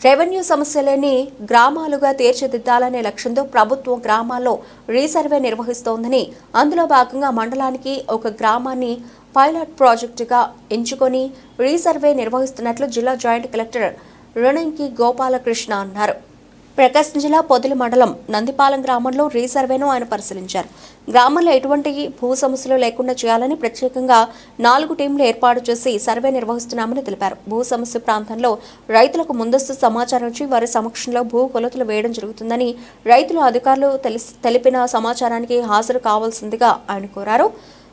Revenue సమస్యలని గ్రామాలుగా తీర్చిదిద్దాలనే లక్ష్యంతో ప్రభుత్వం గ్రామాల్లో రీసర్వే నిర్వహిస్తోందని అందులో భాగంగా మండలానికి ఒక గ్రామాన్ని పైలట్ ప్రాజెక్టుగా ఎంచుకొని రీసర్వే నిర్వహిస్తున్నట్లు జిల్లా జాయింట్ కలెక్టర్ రుణంకి గోపాలకృష్ణ అన్నారు. ప్రకాశం జిల్లా పొదిలి మండలం నందిపాలెం గ్రామంలో రీసర్వేను ఆయన పరిశీలించారు. గ్రామంలో ఎటువంటి భూ సమస్యలు లేకుండా చేయాలని ప్రత్యేకంగా నాలుగు టీంలు ఏర్పాటు చేసి సర్వే నిర్వహిస్తున్నామని తెలిపారు. భూ సమస్య ప్రాంతంలో రైతులకు ముందస్తు సమాచారం ఇచ్చి వారి సమక్షంలో భూ కొలతలు వేయడం జరుగుతుందని రైతులు అధికారులు తెలిసి తెలిపిన సమాచారానికి హాజరు కావాల్సిందిగా ఆయన కోరారు.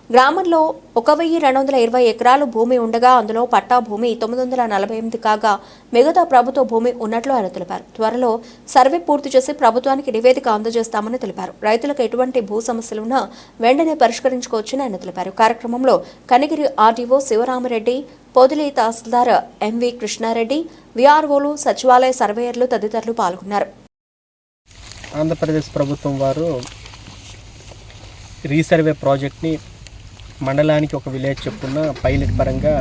గ్రామంలో ఒక వెయ్యి రెండు వందల ఇరవై ఎకరాలు భూమి ఉండగా అందులో పట్టా భూమి తొమ్మిది వందల నలభై ఎనిమిది కాగా మిగతా ప్రభుత్వ భూమి ఉన్నట్లు ఆయన తెలిపారు. త్వరలో సర్వే పూర్తి చేసి ప్రభుత్వానికి నివేదిక అందజేస్తామని తెలిపారు. రైతులకు ఎటువంటి భూ సమస్యలున్నా వెంటనే పరిష్కరించుకోవచ్చని ఆయన తెలిపారు. కార్యక్రమంలో కనిగిరి ఆర్డీఓ శివరామరెడ్డి పొదిలి తహసీల్దార్ ఎంవి కృష్ణారెడ్డి విఆర్ఓలు సచివాలయ సర్వేయర్లు తదితరులు పాల్గొన్నారు. ఆంధ్రప్రదేశ్ ప్రభుత్వం వారు రీసర్వే ప్రాజెక్ట్ని మండలానికి ఒక విలేజ్ చొప్పున పైలట్ పరంగా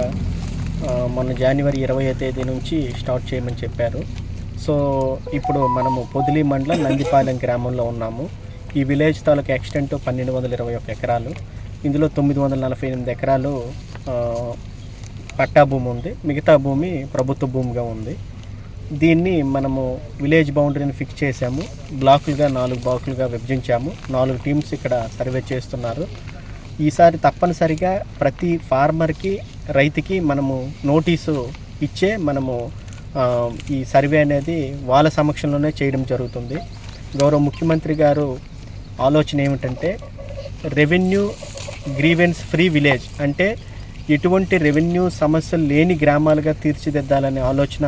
మొన్న జనవరి ఇరవై తేదీ నుంచి స్టార్ట్ చేయమని చెప్పారు. సో ఇప్పుడు మనము పొదిలి మండలం నందిపాలెం గ్రామంలో ఉన్నాము. ఈ విలేజ్ తాలూకు ఎక్స్టెంట్ పన్నెండు వందల ఇరవై ఒక ఎకరాలు. ఇందులో తొమ్మిది వందల నలభై ఎనిమిది ఎకరాలు పట్టా భూమి ఉంది. మిగతా భూమి ప్రభుత్వ భూమిగా ఉంది. దీన్ని మనము విలేజ్ బౌండరీని ఫిక్స్ చేసాము బ్లాకులుగా నాలుగు బ్లాకులుగా విభజించాము. నాలుగు టీమ్స్ ఇక్కడ సర్వే చేస్తున్నారు. ఈసారి తప్పనిసరిగా ప్రతి ఫార్మర్కి రైతుకి మనము నోటీసు ఇచ్చే మనము ఈ సర్వే అనేది వాళ్ళ సమక్షంలోనే చేయడం జరుగుతుంది. గౌరవ ముఖ్యమంత్రి గారు ఆలోచన ఏమిటంటే రెవెన్యూ గ్రీవెన్స్ ఫ్రీ విలేజ్ అంటే ఎటువంటి రెవెన్యూ సమస్యలు లేని గ్రామాలుగా తీర్చిదిద్దాలనే ఆలోచన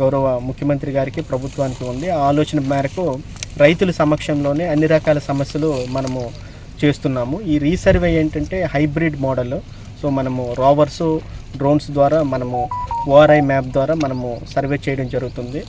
గౌరవ ముఖ్యమంత్రి గారికి ప్రభుత్వానికి ఉంది. ఆ ఆలోచన మేరకు రైతుల సమక్షంలోనే అన్ని రకాల సమస్యలు మనము చేస్తున్నాము. ఈ రీసర్వే ఏంటంటే హైబ్రిడ్ మోడల్. సో మనము రోవర్సు డ్రోన్స్ ద్వారా మనము ఓఆర్ఐ మ్యాప్ ద్వారా మనము సర్వే చేయడం జరుగుతుంది.